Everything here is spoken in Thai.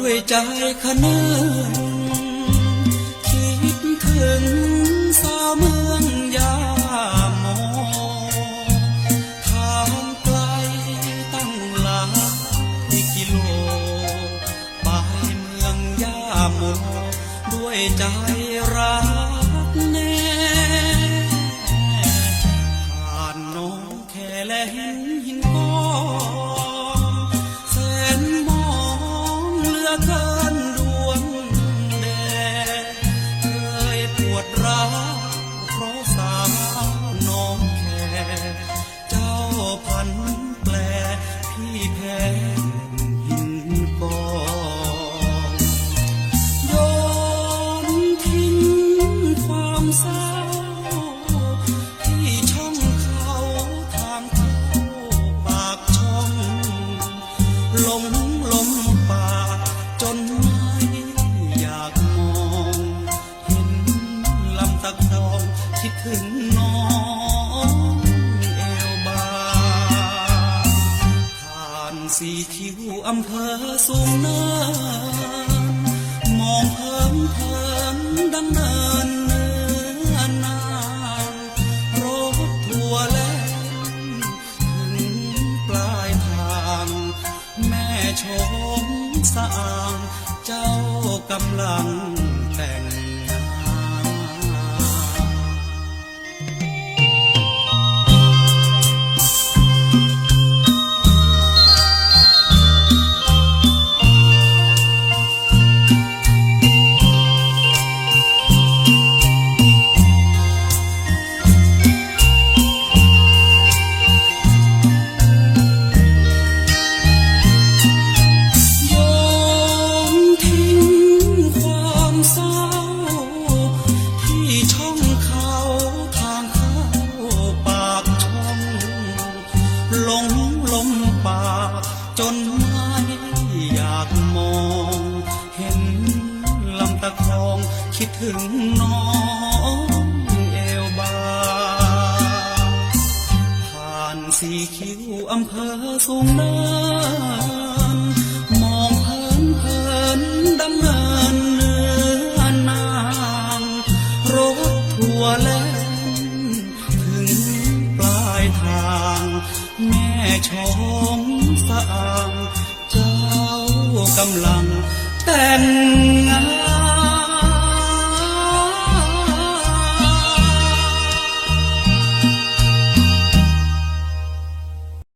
ด้วยใจขนึงคิดถึงสาวเมืองยาโมทางไกลตั้งหลายกิโล ไปเมืองยาโมด้วยใจรักแน่ผ่านน้องแคแลเห็นหิน อำเภอสูงเนินมองเพลินเพลินดังเนินเนื้อนานรถทัวร์แล่นถึงปลายทาง แม่ชมสะอาง เจ้ากำลังแต่ง จนไม่อยากมอง เห็นลำตะคองคิดถึงน้องเอวบา ผ่านสีคิ้วอำเภอสูงเนินมองเพลินเพลินดำเนินเนื้อนางรถทัวร์แล่นถึงปลายทาง แม่ชม สะอางเจ้ากำลังแต่งงาน